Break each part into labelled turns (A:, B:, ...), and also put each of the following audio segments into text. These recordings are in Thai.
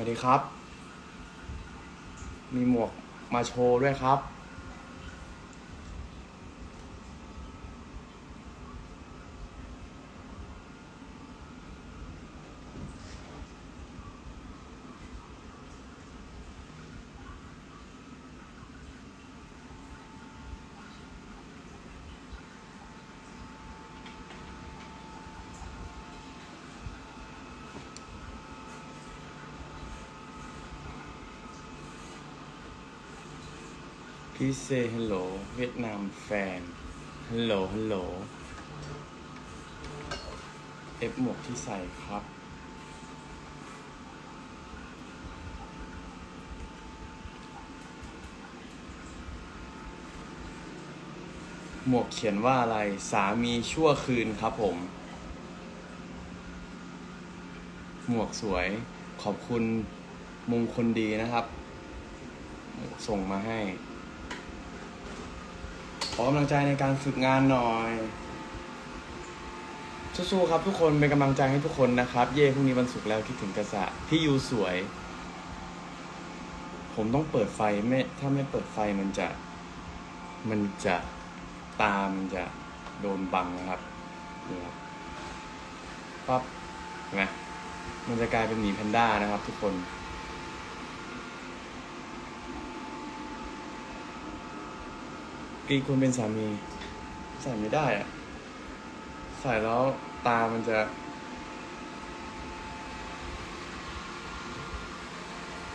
A: วัสดีครับ มีหมวกมาโชว์ด้วยครับ พี่เซฮัลโหลเวียดนามแฟนฮัลโหลฮัลโหลเอฟหมวกที่ใส่ครับ หมวกเขียนว่าอะไรสามีชั่วคืนครับผม หมวกสวยขอบคุณมงคลดีนะครับ ส่งมาให้ ขอกำลังใจในการฝึกงานหน่อย สู้ๆครับทุกคนเป็นกำลังใจให้ทุกคนนะครับ เย่พรุ่งนี้วันศุกร์แล้วคิดถึงกระสะพี่ยูสวย ผมต้องเปิดไฟไม่ถ้าไม่เปิดไฟมันจะ มันจะตามันจะโดนบังนะครับนี่ครับปั๊บเห็นไหมมันจะกลายเป็นหมีแพนด้านะครับ ทุกคน กีควรเป็นสามี ใส่ไม่ได้อะใส่แล้วตามันจะ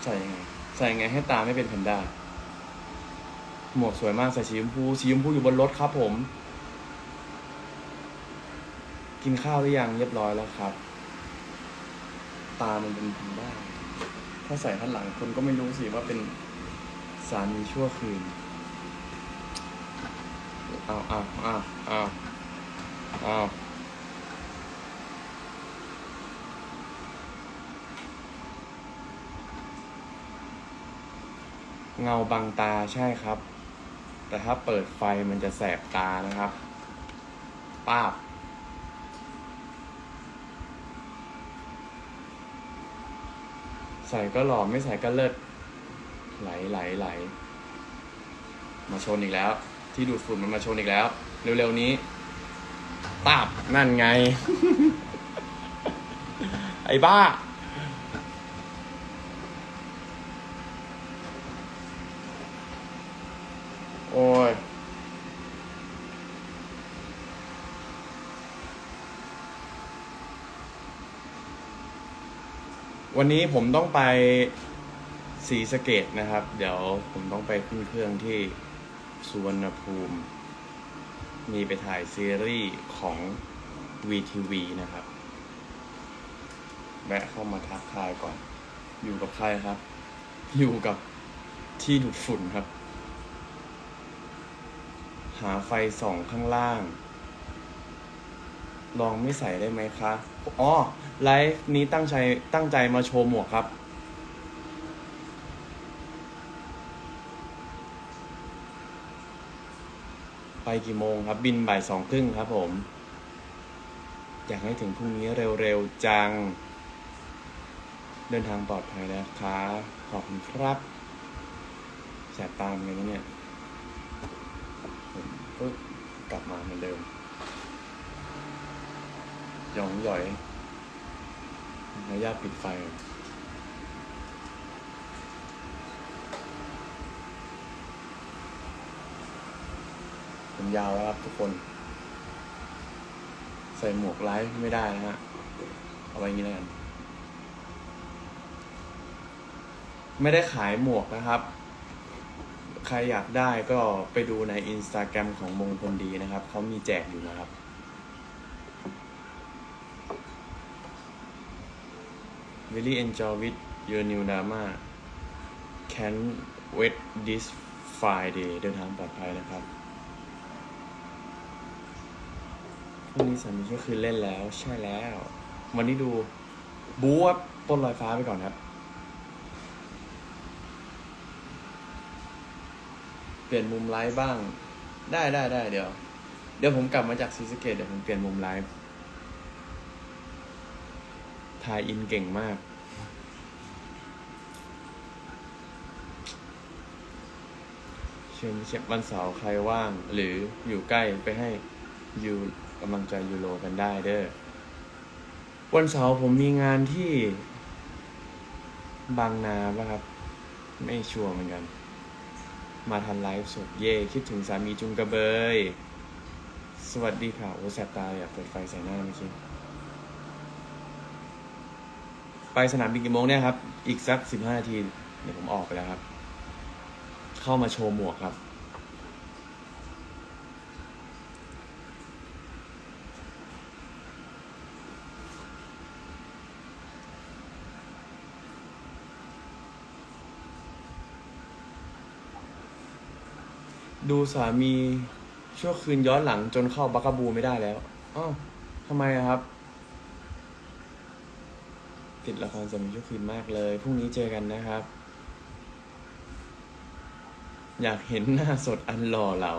A: ใส่ยังไง ใส่ยังไงให้ตาไม่เป็นแพนด้า หมวกสวยมากใส่สีชมพูสีชมพูอยู่บนรถครับผม กินข้าวหรือยังเรียบร้อยแล้วครับ ตามันเป็นแพนด้า ถ้าใส่ข้างหลังคนก็ไม่รู้สิว่าเป็นสามีชั่วคืน เอาเอาเอาเอาเอาเงาบังตาใช่ครับ แต่ถ้าเปิดไฟมันจะแสบตานะครับ ป้าบใส่ก็หล่อไม่ใส่ก็เลิศไหลไหลไหลมาชนอีกแล้ว ที่ดูดฝุ่นมันมาชนอีกแล้ว เร็วๆนี้ป้าบนั่นไง ไอ้บ้า โอ้ยวันนี้ผมต้องไปสีสเกตนะครับ เดี๋ยวผมต้องไปขึ้นเครื่องที่ สุวรรณภูมิ มีไปถ่ายซีรีส์ของ VTV นะครับแวะเข้ามาทักทายก่อน อยู่กับใครครับ อยู่กับที่ดูดฝุ่นครับ หาไฟส่องข้างล่าง ลองไม่ใส่ได้ไหมคะ อ๋อ ไลฟ์นี้ตั้งใจตั้งใจมาโชว์หมวกครับ กี่โมงครับ บินบ่ายสองครึ่งครับผม อยากให้ถึงพรุ่งนี้เร็วๆจัง เดินทางปลอดภัยนะคะขอบคุณครับแสบตามเลยนะเนี่ยปึ๊บกลับมาเหมือนเดิมยองหย่อยขออนุญาปิดไฟก่อน ผมยาวแล้วครับทุกคน ใส่หมวกไลฟ์ไม่ได้นะฮะ เอาไว้อย่างนี้แล้วกัน ไม่ได้ขายหมวกนะครับ ใครอยากได้ก็ไปดูในอินสตาแกรมของมงคลดีนะครับ เขามีแจกอยู่นะครับ really enjoy with your new drama can wait this Friday เดินทางปลอดภัยนะครับ วันนี้สามีก็คือเล่นแล้ว ใช่แล้ว วันนี้ดู บู๊ปต้นลอยฟ้าไปก่อนครับ เปลี่ยนมุมไลฟ์บ้าง ได้ได้ได้เดี๋ยว เดี๋ยวผมกลับมาจากซีสเกตเดี๋ยวผมเปลี่ยนมุมไลฟ์ทายอินเก่งมากเชิญเช็ควันเสาร์ใครว่าง หรืออยู่ใกล้ไปให้อยู่ กำลังใจยูโรกันได้เด้อ วันเสาร์ผมมีงานที่บางนาป่ะครับ ไม่ชัวร์เหมือนกัน มาทันไลฟ์สดเย่คิดถึงสามีจุงกระเบย สวัสดีค่ะ โอ้แสบตาอยากเปิดไฟใส่หน้าเมื่อกี้ไปสนามบินกี่โมงเนี่ยครับ อีกสักสิบห้านาที เดี๋ยวผมออกไปแล้วครับ เข้ามาโชว์หมวกครับ ดูสามีชั่วคืนย้อนหลังจนเข้าบักกบูไม่ได้แล้วอ้าวทำไมอะครับ ติดละครสามีชั่วคืนมากเลยพรุ่งนี้เจอกันนะครับ อยากเห็นหน้าสดอันหล่อเหลา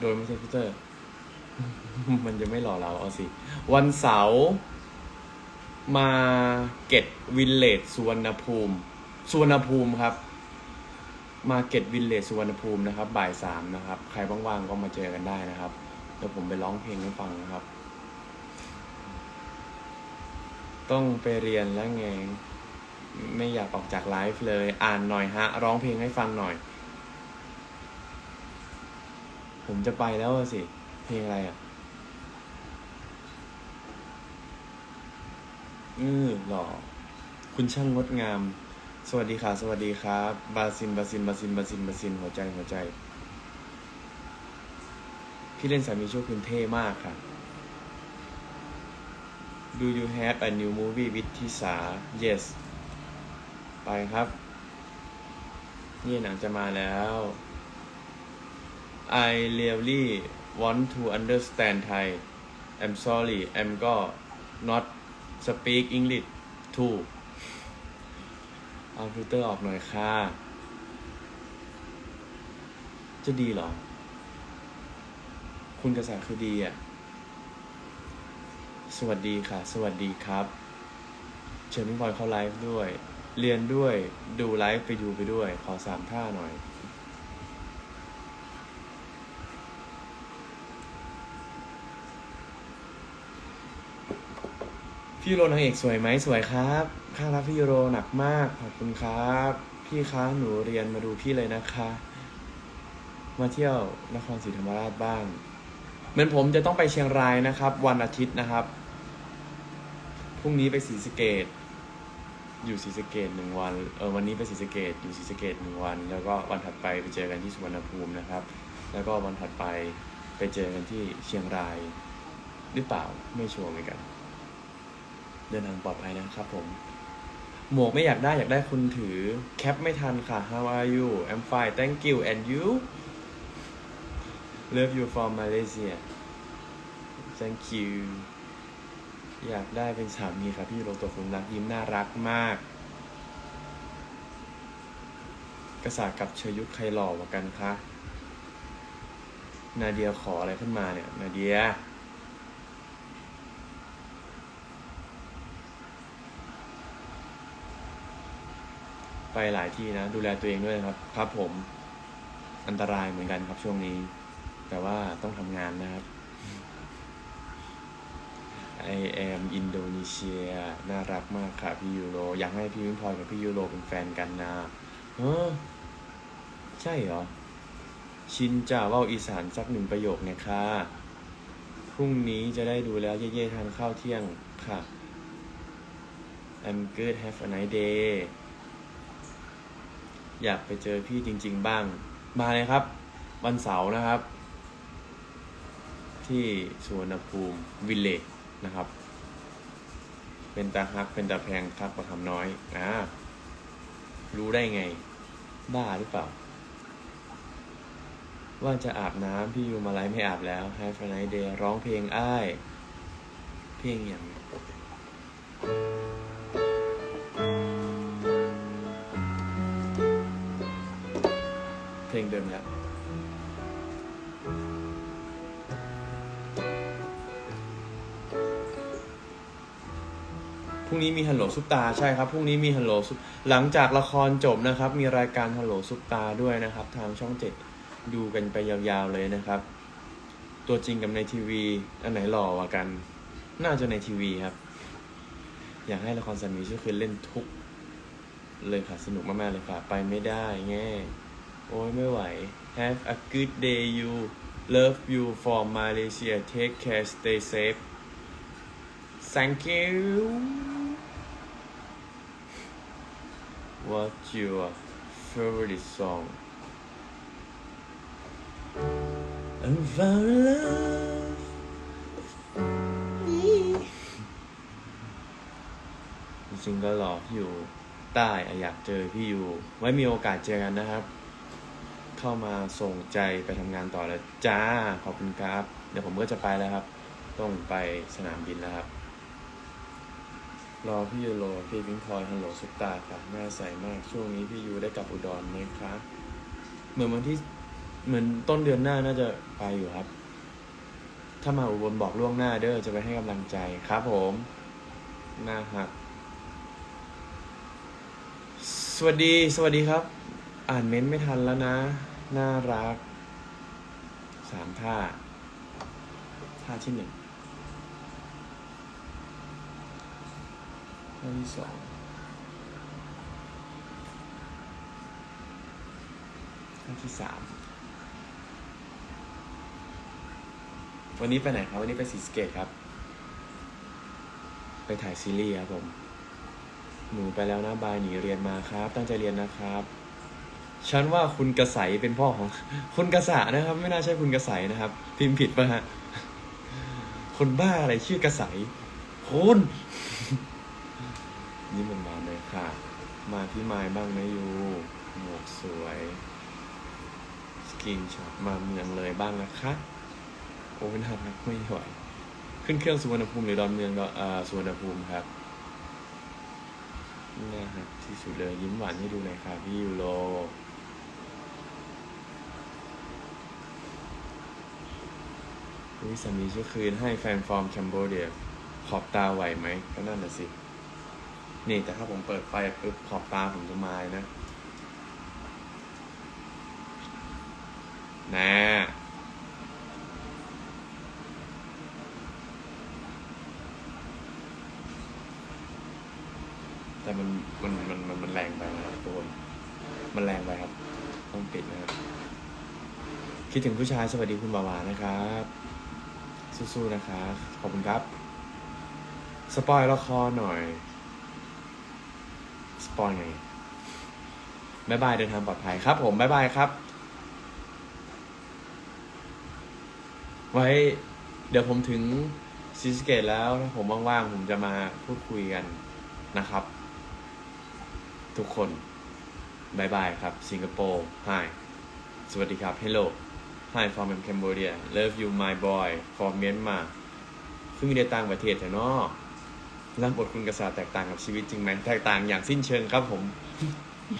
A: โดยไม่ใช่พีเตอร์ มันจะไม่หล่อเหลาเอาสิ วันเสาร์มาเก็ตวิลเลจสุวรรณภูมิสุวรรณภูมิครับ มาเก็ตวิลเลจสุวรรณภูมินะครับ บ่ายสามนะครับ ใครว่างๆก็มาเจอกันได้นะครับ เดี๋ยวผมไปร้องเพลงให้ฟังนะครับ ต้องไปเรียนแล้วไง ไม่อยากออกจากไลฟ์เลย อ่านหน่อยฮะ ร้องเพลงให้ฟังหน่อย ผมจะไปแล้วสิ เพลงอะไรอะอือหล่อ คุณช่างงดงาม สวัสดีค่ะสวัสดีครับ บาซิน บาซิน บาซิน บาซิน บาซิน หัวใจ หัวใจ พี่เล่นสามีช่วคืนเท่มากค่ะ Do you have a new movie with ทิสา Yes ไปครับ นี่หนังจะมาแล้ว I really want to understand Thai I'm sorry I'm ก็ not speak English too เอาฟิลเตอร์ออกหน่อยค่ะ จะดีเหรอ คุณกระแสคือดีอะ สวัสดีค่ะ สวัสดีครับ เชิญพี่บอยเข้าไลฟ์ด้วย เรียนด้วย ดูไลฟ์ไปดูไปด้วย ขอสามท่าหน่อยพี่โรนางเอกสวยไหมสวยครับ ข้ารักพี่ยูโรหนักมาก ขอบคุณครับ พี่คะหนูเรียนมาดูพี่เลยนะคะ มาเที่ยวนครศรีธรรมราชบ้าง เหมือนผมจะต้องไปเชียงรายนะครับ วันอาทิตย์นะครับ พรุ่งนี้ไปศรีสะเกดอยู่ศรีสะเกดหนึ่งวัน เออวันนี้ไปศรีสะเกดอยู่ศรีสะเกดหนึ่งวัน แล้วก็วันถัดไปไปเจอกันที่สุวรรณภูมินะครับ แล้วก็วันถัดไปไปเจอกันที่เชียงรายหรือเปล่าไม่ชัวร์เหมือนกัน เดินทางปลอดภัยนะครับผม หมวกไม่อยากได้อยากได้คุณถือ แคปไม่ทันค่ะ How are you I'm fine thank you and you Love you from Malaysia Thank you อยากได้เป็นสามีค่ะพี่โรตัวคุณรักยิ้มน่ารักมาก กษัตริย์กับเชยยุทธใครหล่อกว่ากันคะ นาเดียขออะไรขึ้นมาเนี่ย นาเดีย ไปหลายที่นะ ดูแลตัวเองด้วยนะครับ ครับผม อันตรายเหมือนกันครับช่วงนี้ แต่ว่าต้องทำงานนะครับ I am อินโดนีเซียน่ารักมากค่ะพี่ยูโร อยากให้พี่วิมพลอยกับพี่ยูโรเป็นแฟนกันนะเออใช่เหรอ ชินจ่าว่าอีสานสักหนึ่งประโยคเนี่ยค่ะ พรุ่งนี้จะได้ดูแล้วเย่ๆทานข้าวเที่ยงค่ะ I'm good have a nice day อยากไปเจอพี่จริง ๆ บ้าง มาเลยครับ วันเสาร์นะครับ ที่สวนภูมิวิลเลจนะครับ เป็นตาฮักเป็นตาแพงครับประคำน้อยอ่ารู้ได้ไง บ้าหรือเปล่า ว่าจะอาบน้ำพี่ยูมาไลไม่อาบแล้ว Have a nice day ร้องเพลงอ้าย เพลงอย่าง งเดิมแล้วพรุ่งนี้มีฮัลโหลซุปตาใช่ครับพรุ่งนี้มีฮัลโหลซุปหลังจากละครจบนะครับ มีรายการฮัลโหลซุปตาด้วยนะครับ ทางช่องเจ็ดดูกันไปยาวๆเลยนะครับ ตัวจริงกับในทีวี อันไหนหล่อกว่ากัน น่าจะในทีวีครับ อยากให้ละครสันมีช่วยคืนเล่นทุก เลยค่ะสนุกมากๆเลยค่ะ ไปไม่ได้แง่ โอ้ยไม่ไหว Have a good day you love you from Malaysia take care stay safe thank you What's your favorite song I'm found love จริงก็รอพี่อยู่ใต้อะอยากเจอพี่อยู่ ไว้มีโอกาสเจอกันนะครับ เข้ามาส่งใจไปทำงานต่อแล้วจ้า ขอบคุณครับ เดี๋ยวผมก็จะไปแล้วครับ ต้องไปสนามบินแล้วครับ รอพี่ยูโรพี่พิงพลอยฮัลโหลซุปตาครับน่าใสมาก ช่วงนี้พี่ยูได้กลับอุดรไหมครับเหมือนวันที่เหมือนต้นเดือนหน้าน่าจะไปอยู่ครับ ถ้ามาอุบลบอกล่วงหน้าเด้อจะไปให้กำลังใจครับผมน่าฮักสวัสดี สวัสดีครับ อ่านเม้นต์ไม่ทันแล้วนะ น่ารักสามท่า ท่าที่หนึ่งท่าที่สองท่าที่สามวันนี้ไปไหนครับ วันนี้ไปสีสเกตครับ ไปถ่ายซีรีส์ครับผม หนูไปแล้วนะบายหนีเรียนมาครับ ตั้งใจเรียนนะครับ ฉันว่าคุณกระใสเป็นพ่อของ คุณกระสะนะครับ ไม่น่าใช่คุณกระใสนะครับ พิมพ์ผิดป่ะฮะ คนบ้าอะไรชื่อกระใสคุณนี่มันมาเลยค่ะ มาพี่ไม้บ้างนะยูหมวกสวย สกินช็อตมาเมืองเลยบ้างนะคะโอ้ยน่ารักไม่ไหวขึ้นเครื่องสุวรรณภูมิหรือดอนเมืองก็อสุวรรณภูมิครับน่ารักที่สุดเลยยิ้มหวานให้ดูหน่อยค่ะพี่ยูโร วิสามีช่วยคืนให้แฟนฟอร์มแคมโบเดียขอบตาไหวไหมก็นั่นน่ะสิ นี่แต่ถ้าผมเปิดไฟปุ๊บขอบตาผมจะมาเลยนะนะแต่มันมันมันมันมันแรงไปนะครับทุกคนมันแรงไปครับ ต้องปิดนะครับ คิดถึงผู้ชายสวัสดีคุณบาวานะครับ สู้ๆนะครับขอบคุณครับ สปอยละครหน่อย สปอยไงบายบายเดินทางปลอดภัยครับผมบายบายครับ ไว้ เดี๋ยวผมถึงซีสเกตแล้วถ้าผมว่างๆผมจะมาพูดคุยกันนะครับ ทุกคนบายบายครับ สิงคโปร์ Hi สวัสดีครับ Hello Hi from Cambodia Love you my boy from Myanmar ซึ่งมีในต่างประเทศแต่เนาะรับบทคุณกษัตริย์แตกต่างกับชีวิตจริงไหมแตกต่างอย่างสิ้นเชิงครับผม